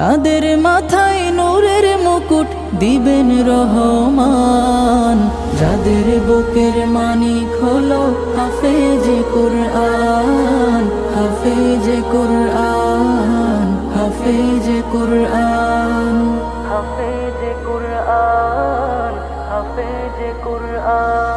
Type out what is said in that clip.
তাদের মাথায় নূরের মুকুট দিবেন রহমান। যাদের বুকের মানিক হলো হাফেজ কুরআন হাফেজ কুরআন হাফেজ কুরআন। হাফেজ কুরআন হাফেজ কুরআন।